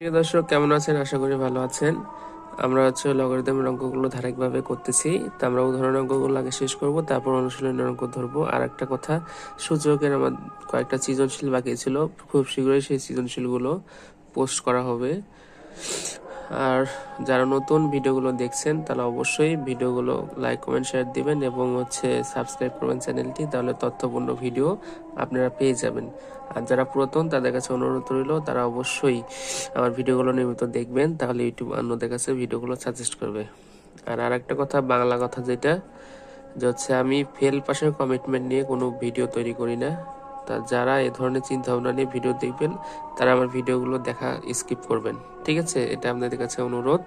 প্রিয় দর্শক, কেমন আছেন? আশা করি ভালো আছেন। আমরা হচ্ছে লগারিদম অঙ্কগুলো ধারাবাহিকভাবে করতেছি। তো আমরা উদাহরণ অঙ্কগুলো আগে শেষ করব, তারপর অনুশীলনের অঙ্ক ধরবো। আর একটা কথা, সূচকের আমার কয়েকটা সৃজনশীল বাকি ছিল। খুব শীঘ্রই সেই সৃজনশীলগুলো পোস্ট করা হবে। আর যারা নতুন ভিডিওগুলো দেখছেন তারা অবশ্যই ভিডিওগুলো লাইক কমেন্ট শেয়ার দিবেন এবং হচ্ছে সাবস্ক্রাইব করবেন চ্যানেলটি, তাহলে তথ্যপূর্ণ ভিডিও আপনারা পেয়ে যাবেন। আর যারা পুরাতন, তাদের কাছে অনুরোধ রইল, তারা অবশ্যই আমার ভিডিওগুলো নিয়মিত দেখবেন, তাহলে ইউটিউব অন্যদের কাছে ভিডিওগুলো সাজেস্ট করবে। আর আর একটা কথা, বাংলা কথা যেটা, যে হচ্ছে আমি ফেল পাশের কমিটমেন্ট নিয়ে কোনো ভিডিও তৈরি করি না। তা যারা এ ধরনের চিন্তা ভাবনা নিয়ে ভিডিও দেখবেন, তারা আমার ভিডিওগুলো দেখা স্কিপ করবেন। ঠিক আছে? এটা আপনাদের কাছে অনুরোধ।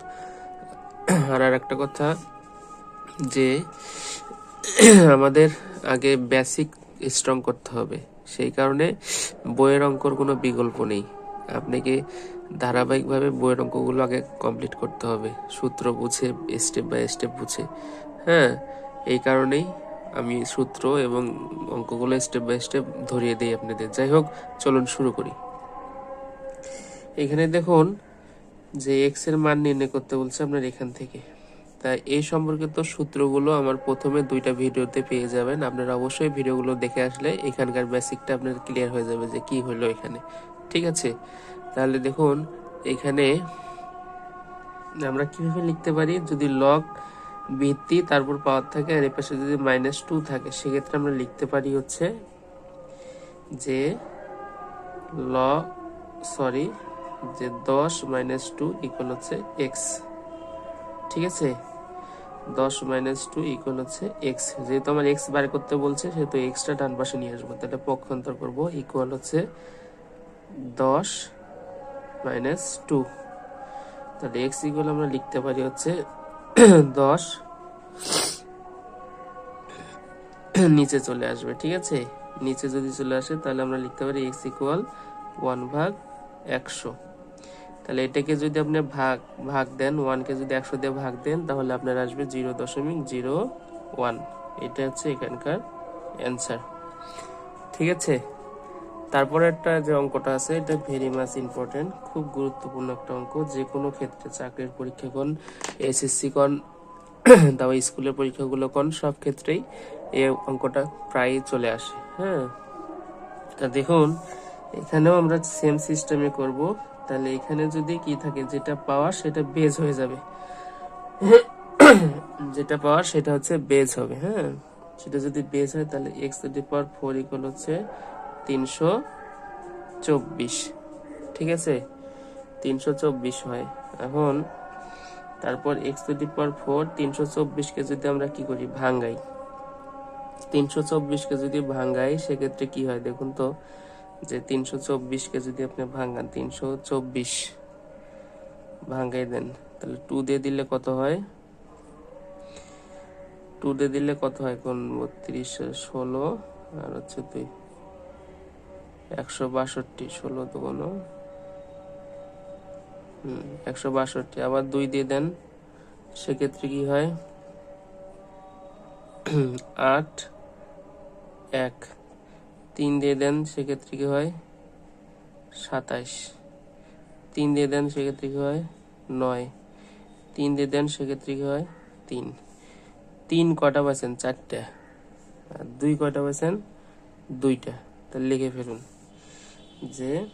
আর আর একটা কথা, যে আমাদের আগে বেসিক স্ট্রং করতে হবে। সেই কারণে বইয়ের অঙ্কর কোনো বিকল্প নেই। আপনাকে ধারাবাহিকভাবে বইয়ের অঙ্কগুলো আগে কমপ্লিট করতে হবে। সূত্র বুঝে স্টেপ বাই স্টেপ বুঝে। হ্যাঁ? এই কারণেই আমি সূত্র এবং অঙ্কগুলো স্টেপ বাই স্টেপ ধরিয়ে দিই আপনাদের। যাই হোক, চলুন শুরু করি। এখানে দেখুন যে এক্সের মান নির্ণয় করতে বলছে আপনার এখান থেকে। তাই এই সম্পর্কিত সূত্রগুলো আমার প্রথমে দুইটা ভিডিওতে পেয়ে যাবেন। আপনারা অবশ্যই ভিডিওগুলো দেখে আসলে এখানকার বেসিকটা আপনার ক্লিয়ার হয়ে যাবে যে কি হলো এখানে। ঠিক আছে? তাহলে দেখুন, এখানে আমরা কীভাবে লিখতে পারি? যদি লগ ভিত্তি তারপর পাওয়ার থাকে আর এপাশে যদি মাইনাস টু থাকে, সেক্ষেত্রে আমরা লিখতে পারি হচ্ছে যে ল সরি যে দশ মাইনাস টু ইকুয়াল হচ্ছে এক্স ঠিক আছে? দশ মাইনাস টু ইকুয়াল হচ্ছে এক্স যেহেতু আমার এক্স বার করতে বলছে, সেহেতু এক্সটা ডান পাশে নিয়ে আসব। তাহলে পক্ষান্তর করব ইকুয়াল হচ্ছে দশ মাইনাস টু তাহলে এক্স ইকুয়াল আমরা লিখতে পারি হচ্ছে দশ। নিচে চলে আসবে, ঠিক আছে? নিচে যদি চলে আসে, তাহলে আমরা লিখতে পারি এক্স ইকুয়াল ওয়ান ভাগ একশো। তাহলে এটাকে যদি আপনি ভাগ ভাগ দেন ওয়ানকে যদি একশো দিয়ে ভাগ দেন, তাহলে আপনার আসবে জিরো দশমিক জিরো ওয়ান। এটা হচ্ছে এখানকার অ্যান্সার ঠিক আছে? তারপরে একটা যে অঙ্কটা আছে, এটা ভেরি মাচ ইম্পর্টেন্ট খুব গুরুত্বপূর্ণ একটা অঙ্ক। যে কোনো ক্ষেত্রে চাকরির পরীক্ষা কোন এসএসসি কোন তাও স্কুলের পরীক্ষাগুলো কোন, সব ক্ষেত্রেই এই অঙ্কটা প্রায় চলে আসে হ্যাঁ? তা দেখুন, এখানেও আমরা সেম সিস্টেমে করব। তাহলে এখানে যদি কি থাকে, যেটা পাওয়ার সেটা বেজ হয়ে যাবে। যেটা পাওয়ার সেটা হচ্ছে বেজ হবে হ্যাঁ? সেটা যদি বেজ হয়, তাহলে x to the power four equal হচ্ছে তিনশো চব্বিশ। ঠিক আছে? তিনশো চব্বিশ হয়। এখন তারপর x to the power four তিনশো চব্বিশকে যদি আমরা কি করি? ভাঙ্গাই। তিনশো চব্বিশকে যদি ভাঙ্গাই, সেক্ষেত্রে কি হয় দেখুন তো, যে তিনশো চব্বিশকে যদি আপনি ভাঙ্গান, তিনশো চব্বিশ। ভাঙ্গাই দেন। তাহলে টু দিয়ে দিলে কত হয়? টু দিয়ে দিলে কত হয়? কোন বত্রিশ, ষোলো, আর হচ্ছে দুই। একশো বাষট্টি, ষোলো তো কোনো হুম, একশো বাষট্টি। আবার দুই দিয়ে দেন, সেক্ষেত্রে কি হয়? আট, এক। তিন দিয়ে দেন, সেক্ষেত্রে কি হয়? সাতাইশ। তিন দিয়ে দেন, সেক্ষেত্রে কি হয়? নয়। তিন দিয়ে দেন, সেক্ষেত্রে কি হয়? তিন। তিন কটা পাচ্ছেন চারটা। আর দুই কটা পাচ্ছেন দুইটা। তাহলে লিখে ফেলুন। যে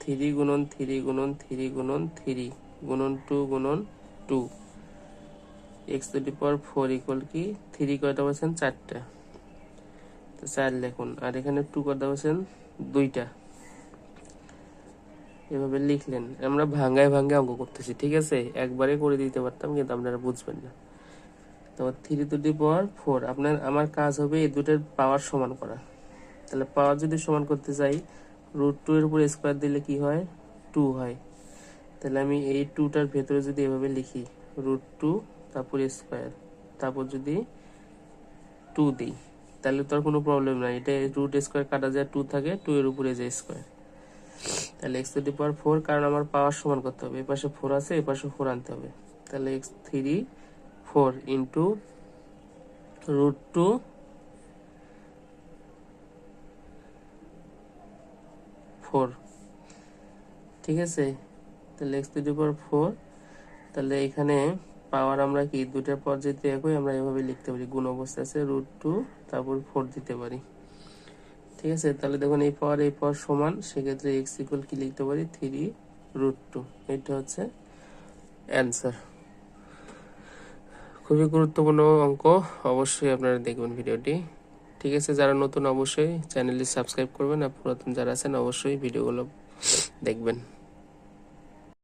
থ্রি গুণন থ্রি গুণন থ্রি গুণন থ্রি গুণন টু গুণন two. X to the power four equal কি? থ্রি কয়টা পাচ্ছেন চারটা। তো চার লিখুন। আর এখানে টু কয়টা পাচ্ছেন দুইটা। এভাবে লিখলেন। আমরা ভাঙ্গায় ভাঙ্গায় অঙ্ক করতেছি, ঠিক আছে? একবারে করে দিতে পারতাম, কিন্তু আপনারা বুঝবেন না। তো three to the power four. আপনার, আমার কাজ হবে এই দুটোর পাওয়ার সমান করা। তাহলে পাওয়ার যদি সমান করতে চাই রুট টু এর উপর স্কোয়ার দিলে কি হয়? টু হয়। তাহলে আমি এই টুটার ভেতরে যদি এভাবে লিখি রুট টু তারপর স্কোয়ার তারপর যদি টু দিই, তাহলে তো আর কোনো প্রবলেম নাই। এটা রুট স্কোয়ার কাটা যায় টু থাকে টু এর উপরে যে স্কোয়ার তাহলে x to the power four কারণ আমার পাওয়ার সমান করতে হবে। এই পাশে ফোর আছে এই পাশে ফোর আনতে হবে। তাহলে x three four into root two four ঠিক আছে? তাহলে x to the power four তাহলে এখানে পাওয়ার আমরা কি? দুটার পর যেতে একই, আমরা এভাবে লিখতে পারি। গুণ অবস্থা আছে রুট টু তারপর ফোর দিতে পারি। ঠিক আছে? তাহলে দেখুন এই পাওয়ার এই পাওয়ার সমান, সেক্ষেত্রে এক্স ইকুয়াল কি লিখতে পারি? থ্রি রুট টু এটা হচ্ছে অ্যান্সার খুবই গুরুত্বপূর্ণ অঙ্ক। অবশ্যই আপনারা দেখবেন ভিডিওটি ঠিক আছে, যারা নতুন অবশ্যই চ্যানেলটি সাবস্ক্রাইব করবেন আর পুরাতন যারা আছেন অবশ্যই ভিডিওগুলো দেখবেন।